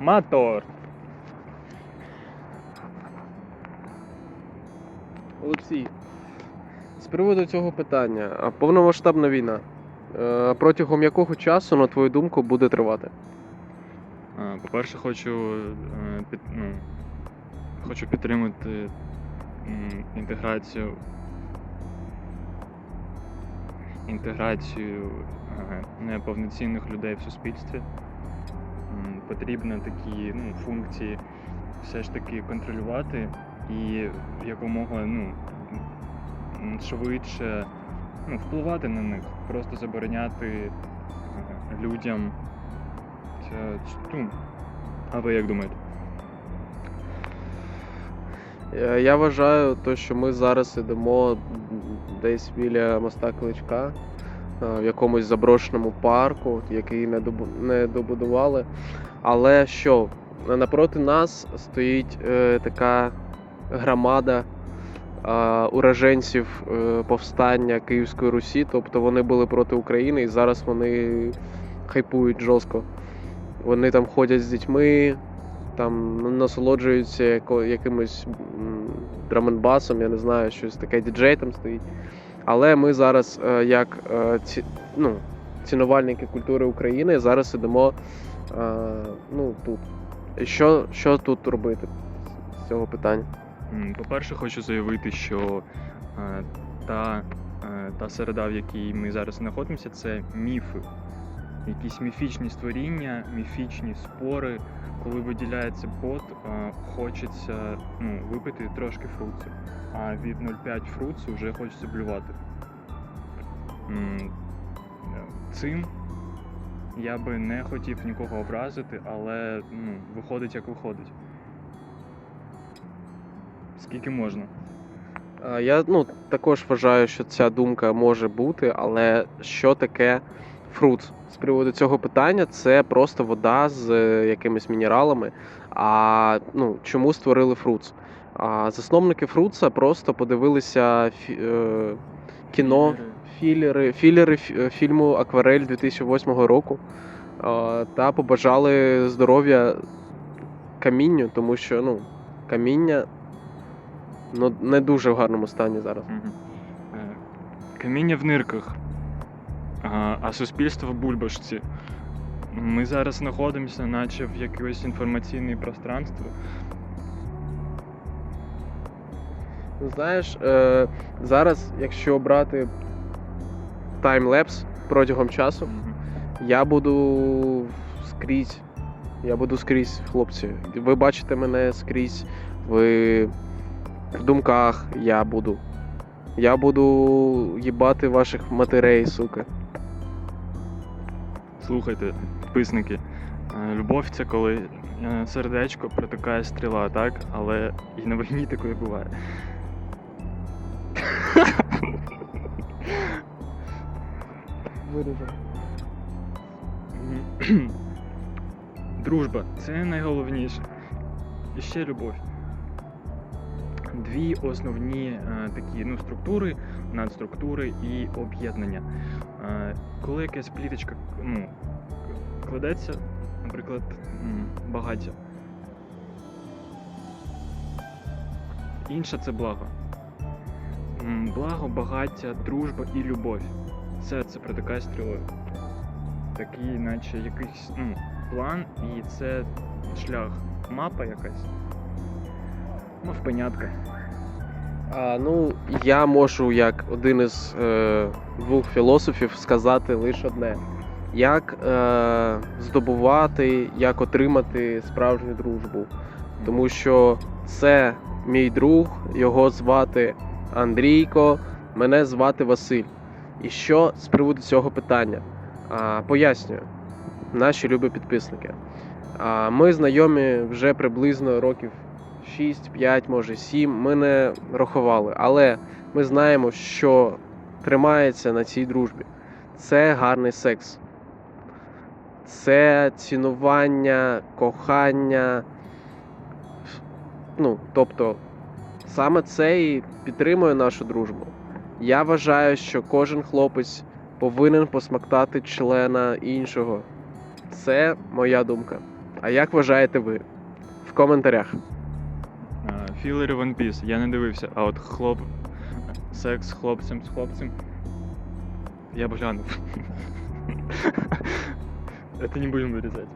Мотор. Олексій, з приводу цього питання, а повномасштабна війна. е, Протягом якого часу, на твою думку, буде тривати? По-перше, хочу, е, під, ну, хочу підтримати інтеграцію. Інтеграцію е, неповноцінних людей в суспільстві. Потрібно такі ну, функції все ж таки контролювати і якомога ну, швидше ну, впливати на них, просто забороняти е, людям Ця, ну, а ви як думаєте? Е, Я вважаю, то, що ми зараз ідемо десь біля моста Кличка, е, в якомусь заброшеному парку, який не добудували. Але що, напроти нас стоїть е, така громада е, ураженців е, повстання Київської Русі, тобто вони були проти України і зараз вони хайпують жорстко. Вони там ходять з дітьми, там насолоджуються якимось драменбасом, я не знаю, щось таке діджей там стоїть. Але ми зараз, е, як е, ці, ну, цінувальники культури України, зараз е, ну, тут. Що, що тут робити з цього питання? По-перше, хочу заявити, що е, та, е, та середа, в якій ми зараз знаходимося, це міфи. Якісь міфічні створіння, міфічні спори. Коли виділяється пот, е, хочеться ну, випити трошки фруцу. А від 0,5 фруцу вже хочеться блювати. Цим я би не хотів нікого образити, але ну, виходить як виходить. Скільки можна? Е, Я ну, також вважаю, що ця думка може бути, але що таке фрут? З приводу цього питання це просто вода з е, якимись мінералами. А ну, чому створили фрутс? А засновники фрутса просто подивилися фі, е, кіно, філери, філери е, фільму Акварель 2008 року е, та побажали здоров'я камінню, тому що ну, каміння ну, не дуже в гарному стані зараз. Е, Каміння в нирках, а, суспільство в бульбашці. Ми зараз знаходимося, наче в якомусь інформаційній пространстві. Ну, знаєш, зараз, якщо брати таймлепс протягом часу, я буду скрізь. Я буду скрізь, хлопці. Ви бачите мене скрізь. Ви в думках я буду. Я буду їбати ваших матерей, сука. Слухайте, підписники. е, Любов це коли е, сердечко протикає стріла, так? Але і на війні такое буває. Виріжу. Дружба це найголовніше. І ще любов. Дві основні е, такі ну, структури, надструктури і об'єднання. Е, коли якась пліточка ну, кладеться, наприклад, багаття. Інше це благо. Благо, багаття, дружба і любов. Все це протикає стрілою такий, наче якийсь ну, план, і це шлях, мапа якась. Мавпенятка. А, ну, я можу, як один із е, двох філософів, сказати лише одне: як е, здобувати, як отримати справжню дружбу. Тому що це мій друг, його звати Андрійко, мене звати Василь. І що з приводу цього питання? А, пояснюю, наші любі підписники. А, ми знайомі вже приблизно років 6-5, може 7. Ми не рахували, але ми знаємо, що тримається на цій дружбі. Це гарний секс. Це цінування, кохання. Ну, тобто, саме це і підтримує нашу дружбу. Я вважаю, що кожен хлопець повинен посмактати члена іншого. Це моя думка. А як вважаєте ви? В коментарях. Е, One Piece, я не дивився, а от хлоп. Секс з хлопцем з хлопцем. Я б глянув. Это не будемо вирізати.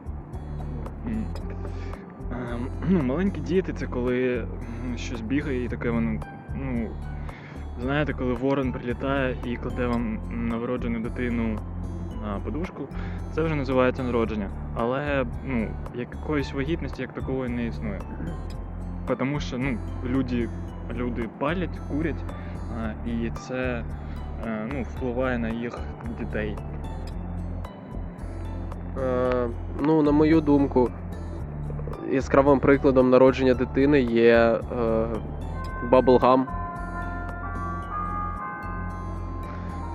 Ем, Ну, маленькі діти це коли щось бігає і таке воно. Ну, знаєте, коли ворон прилітає і кладе вам новороджену дитину на подушку, це вже називається народження. Але ну, якоїсь вагітності як такої не існує. Тому що ну, люди, люди палять, курять, і це е, ну, впливає на їх дітей. Е, ну, на мою думку, яскравим прикладом народження дитини є е, Bubblegum.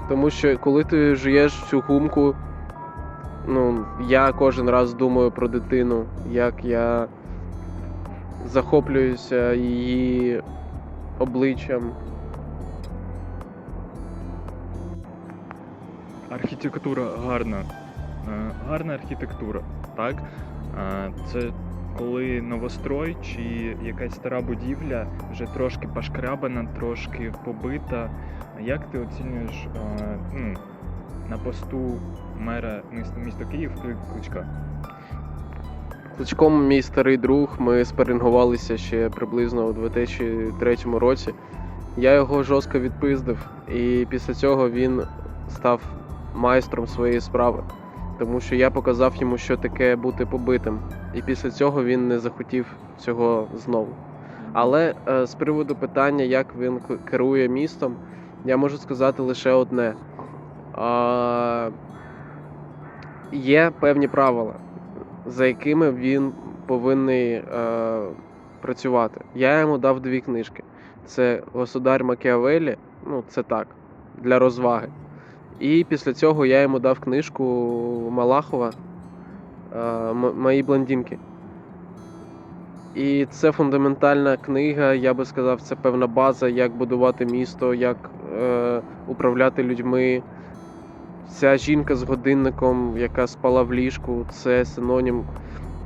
Тому що коли ти жуєш цю гумку, ну, я кожен раз думаю про дитину, як я захоплююся її обличчям. Архітектура гарна. Е, Гарна архітектура, так? Е, Це коли новострой чи якась стара будівля вже трошки пошкрябана, трошки побита. Як ти оцінюєш е, ну, на посту мера міста, Київ Кличка? Кличком мій старий друг, ми спарингувалися ще приблизно у 2003 році. Я його жорстко відпиздив, і після цього він став майстром своєї справи. Тому що я показав йому, що таке бути побитим. І після цього він не захотів цього знову. Але е, з приводу питання, як він керує містом, я можу сказати лише одне. А, є певні правила за якими він повинен е, працювати. Я йому дав дві книжки. Це Государ Макіавеллі, ну це так, для розваги. І після цього я йому дав книжку Малахова е, Мої блондинки. І це фундаментальна книга, я би сказав, це певна база, як будувати місто, як е, управляти людьми. Ця жінка з годинником, яка спала в ліжку, це синонім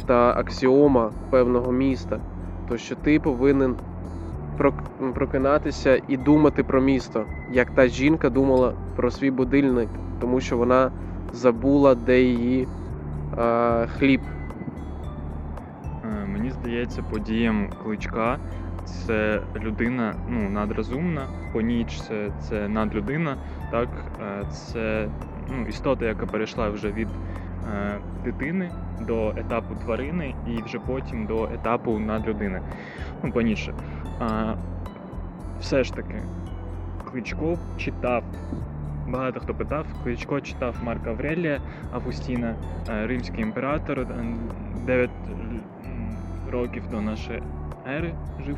та аксіома певного міста. То що ти повинен прокинатися і думати про місто, як та жінка думала про свій будильник, тому що вона забула, де її е, хліб. Здається, подіям кличка це людина ну, надрозумна, поніч це, це надлюдина, так? Е, Це ну, істота, яка перейшла вже від е, дитини до етапу тварини і вже потім до етапу надлюдини. Ну, поніше. Е, Все ж таки, Кличко читав. Багато хто питав, Кличко читав Марка Аврелія Августіна, е, римський імператор, е, 9 років до нашої ери жив.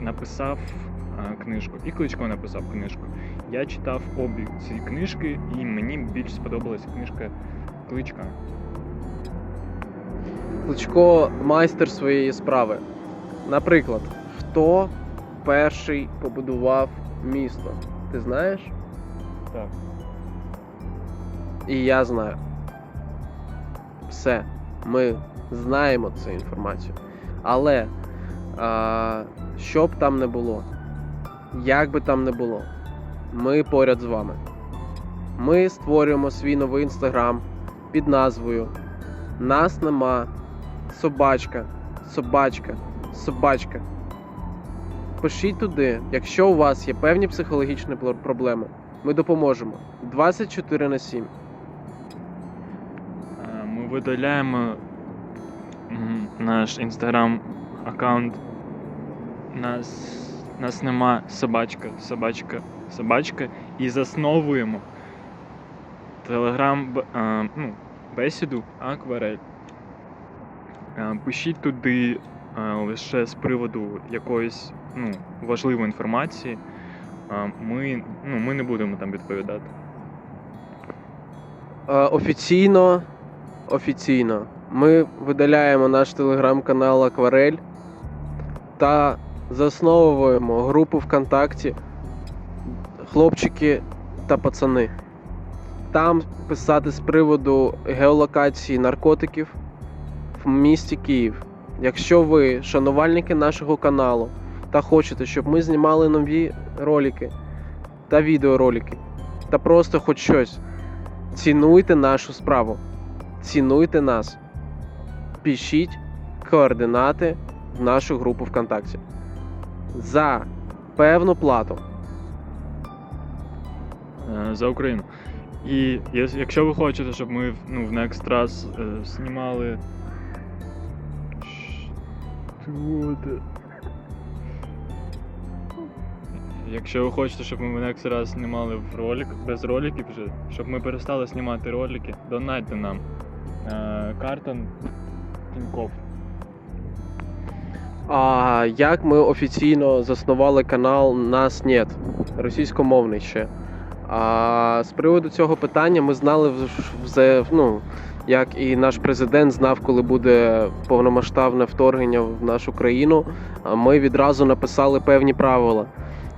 Написав книжку. І Кличко написав книжку. Я читав обі ці книжки, і мені більш сподобалася книжка Кличка. Кличко майстер своєї справи. Наприклад, хто перший побудував місто? Ти знаєш? Так. І я знаю. Все. Ми знаємо цю інформацію. Але а, що б там не було, як би там не було, ми поряд з вами. Ми створюємо свій новий інстаграм під назвою Нас нема. Собачка, собачка, собачка. Пишіть туди, якщо у вас є певні психологічні проблеми. Ми допоможемо 24 на 7. Е, Ми видаляємо наш інстаграм аккаунт. Нас, нас нема собачка, собачка, собачка. І засновуємо телеграм ну, бесіду Акварель. Пишіть туди лише з приводу якоїсь ну, важливої інформації. Ми, ну, ми не будемо там відповідати. Офіційно, офіційно ми видаляємо наш телеграм-канал Акварель та засновуємо групу ВКонтакті Хлопчики та пацани. там писати з приводу геолокації наркотиків в місті Київ. Якщо ви шанувальники нашого каналу та хочете, щоб ми знімали нові ролики та відеоролики, та просто хоч щось, цінуйте нашу справу, цінуйте нас, пишіть координати в нашу групу ВКонтакті. За певну плату. е, за Україну. І якщо ви хочете, щоб ми ну, в Next раз е, знімали. Що це? Якщо ви хочете, щоб ми в Next раз знімали в ролик, без роликів вже, щоб ми перестали знімати ролики, донайте нам. Е, Картон Тіньков. А як ми офіційно заснували канал Нас Нет, російськомовний ще. А з приводу цього питання ми знали ну, як і наш президент знав, коли буде повномасштабне вторгнення в нашу країну. Ми відразу написали певні правила.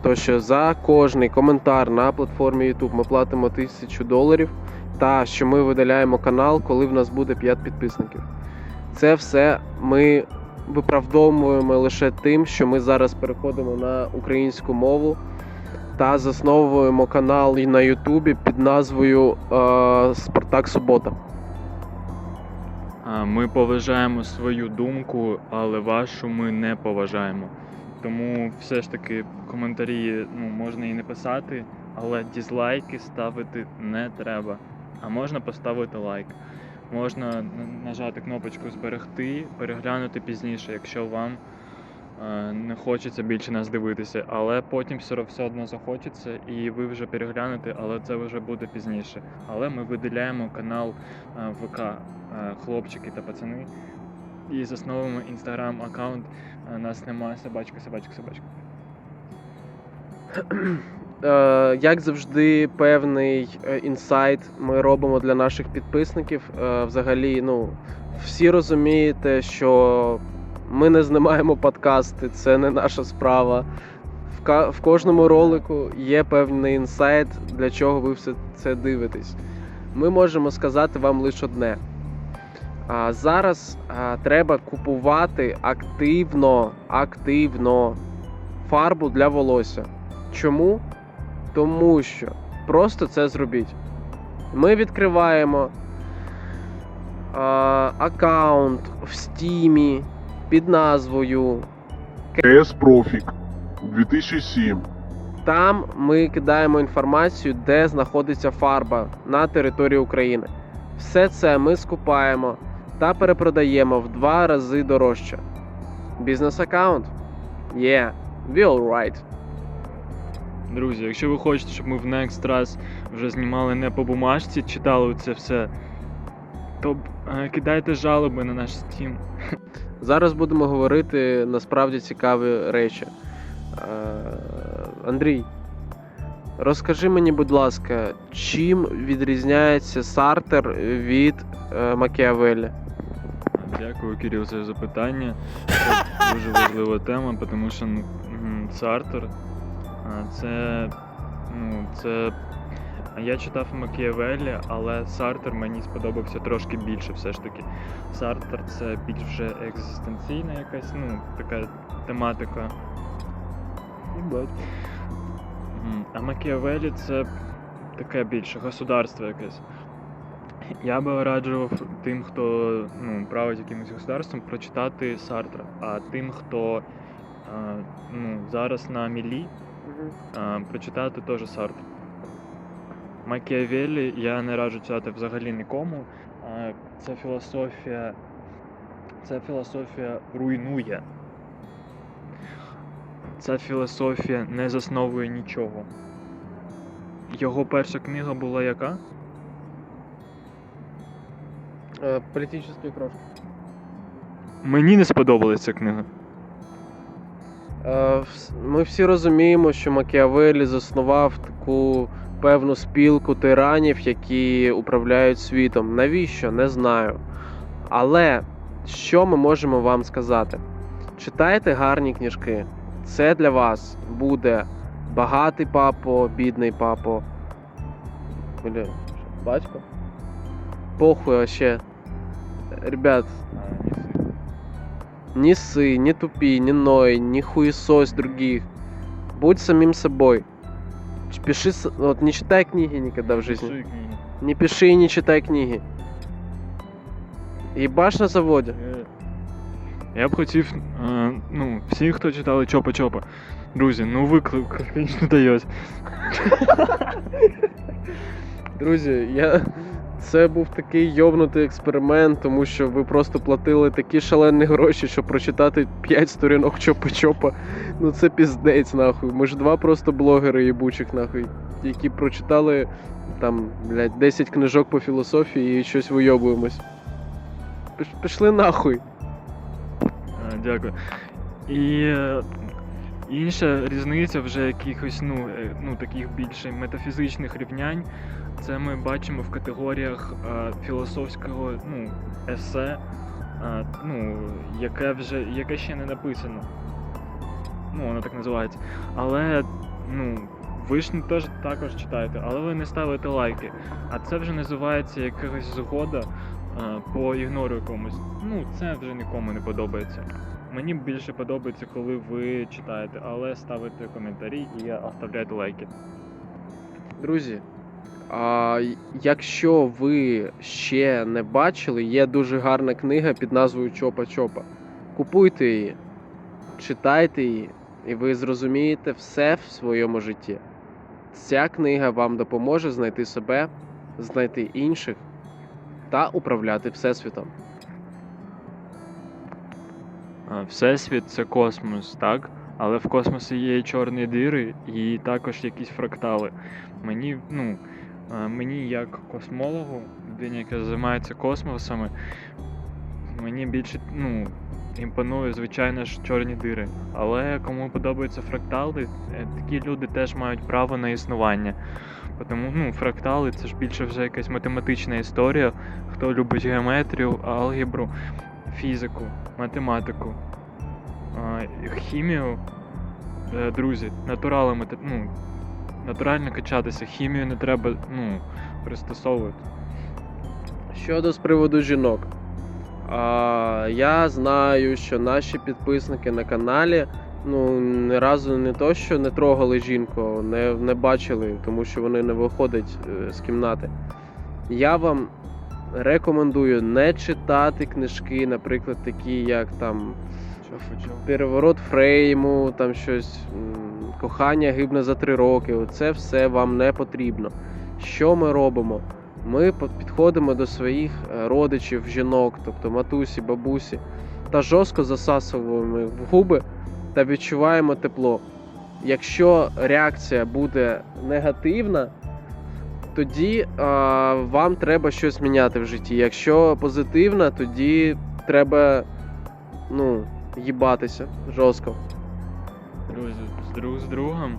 То що за кожний коментар на платформі YouTube ми платимо тисячу доларів, та що ми видаляємо канал, коли в нас буде 5 підписників. Це все ми виправдовуємо лише тим, що ми зараз переходимо на українську мову та засновуємо канал на Ютубі під назвою е, Спартак Субота. Ми поважаємо свою думку, але вашу ми не поважаємо. Тому все ж таки коментарі ну, можна і не писати, але дізлайки ставити не треба. А можна поставити лайк. Можна нажати кнопочку зберегти, переглянути пізніше, якщо вам е, не хочеться більше нас дивитися. Але потім все, одно захочеться, і ви вже переглянете, але це вже буде пізніше. Але ми виділяємо канал е, ВК е, хлопчики та пацани. І засновуємо інстаграм аккаунт. Нас немає собачка, собачка, собачка. Е, як завжди, певний е, інсайт ми робимо для наших підписників. Е, взагалі, ну, всі розумієте, що ми не знімаємо подкасти, це не наша справа. В, кожному ролику є певний інсайт, для чого ви все це дивитесь. Ми можемо сказати вам лише одне. А зараз а, треба купувати активно, активно фарбу для волосся. Чому? Тому що просто це зробіть. Ми відкриваємо а, аккаунт в Стімі під назвою. КС Профік 2007. Там ми кидаємо інформацію, де знаходиться фарба на території України. Все це ми скупаємо та перепродаємо в два рази дорожче. Бізнес аккаунт? Yeah, we all right. Друзі, якщо ви хочете, щоб ми в Next раз вже знімали не по бумажці, читали це все, то е, кидайте жалоби на наш Steam. Зараз будемо говорити насправді цікаві речі. Е, Андрій, розкажи мені, будь ласка, чим відрізняється Сартер від е, Макіавеллі? Дякую, Кирил, за запитання. Це дуже важлива тема, тому що Сартер це. Ну, це. Я читав Макіавеллі, але Сартер мені сподобався трошки більше все ж таки. Сартер це більш вже екзистенційна якась, ну, така тематика. А Макіавеллі це таке більше государство якесь. Я би раджував тим, хто ну, править якимось государством, прочитати Сартра, а тим, хто ну, зараз на мілі, а, прочитати теж Сартр. Макіавеллі я не раджу читати взагалі нікому. А, Ця філософія. Ця філософія руйнує. Ця філософія не засновує нічого. Його перша книга була яка? Е, Політичні крошки. Мені не сподобалася ця книга. Е, Ми всі розуміємо, що Макіавеллі заснував таку певну спілку тиранів, які управляють світом. Навіщо? Не знаю. Але що ми можемо вам сказати? Читайте гарні книжки. Це для вас буде багатий папо, бідний папо. Бля, батько. Похуй вообще. Ребят, не ссы, не тупи, не ной, не хуесось других. Будь самим собой. Ч- Пиши, с- вот не читай книги никогда в жизни. Не пиши и не читай книги. Ебаш на заводе. Е, Я б хотів, е, ну, всі, хто читали Чопа Чопа. Друзі, ну виклик, звісно, дається. Друзі, я... це був такий йовнутий експеримент, тому що ви просто платили такі шалені гроші, щоб прочитати 5 сторінок чопа-чопа. Ну це піздець, нахуй. Ми ж два просто блогери їбучих, нахуй, які прочитали там, блядь, 10 книжок по філософії і щось вийобуємось. Пішли нахуй. Е, Дякую. І е, інша різниця вже якихось ну, е, ну, таких більше метафізичних рівнянь. Це ми бачимо в категоріях е, філософського ну, есе, е, ну, яке вже яке ще не написано. Ну, воно так називається. Але ну, ви ж теж також читаєте, але ви не ставите лайки. А це вже називається якась згода е, по ігнору якомусь. Ну, це вже нікому не подобається. Мені більше подобається, коли ви читаєте, але ставите коментарі і оставляєте лайки. Друзі, а, якщо ви ще не бачили, є дуже гарна книга під назвою Чопа Чопа. Купуйте її, читайте її, і ви зрозумієте все в своєму житті. Ця книга вам допоможе знайти себе, знайти інших та управляти Всесвітом. Всесвіт це космос, так? Але в космосі є і чорні дири, і також якісь фрактали. Мені, ну, мені як космологу, людині, яка займається космосами, мені більше ну, імпонує, звичайно ж, чорні дири. Але кому подобаються фрактали, е, такі люди теж мають право на існування. Тому ну, фрактали це ж більше вже якась математична історія. Хто любить геометрію, алгебру, фізику, математику, хімію, е, друзі, натуралами, ну, натурально качатися. Хімію не треба ну, пристосовувати. Щодо з приводу жінок. А, я знаю, що наші підписники на каналі ну, ні разу не то, що не трогали жінку, не, не бачили, тому що вони не виходять е, з кімнати. Я вам рекомендую не читати книжки, наприклад, такі, як там Переворот Фрейму, там щось, кохання гибне за три роки. Це все вам не потрібно. Що ми робимо? Ми підходимо до своїх е, родичів, жінок, тобто матусі, бабусі, та жорстко засасуємо в губи та відчуваємо тепло. Якщо реакція буде негативна, тоді а, вам треба щось міняти в житті. Якщо позитивна, тоді треба ну, їбатися жорстко. Друзі, з друг з другом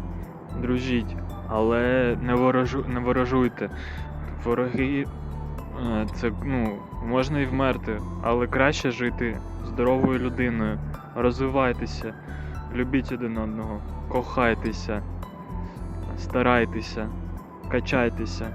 дружіть, але не, ворожу, не ворожуйте. Вороги е, це ну, можна і вмерти, але краще жити здоровою людиною. Розвивайтеся, любіть один одного, кохайтеся, старайтеся, качайтеся.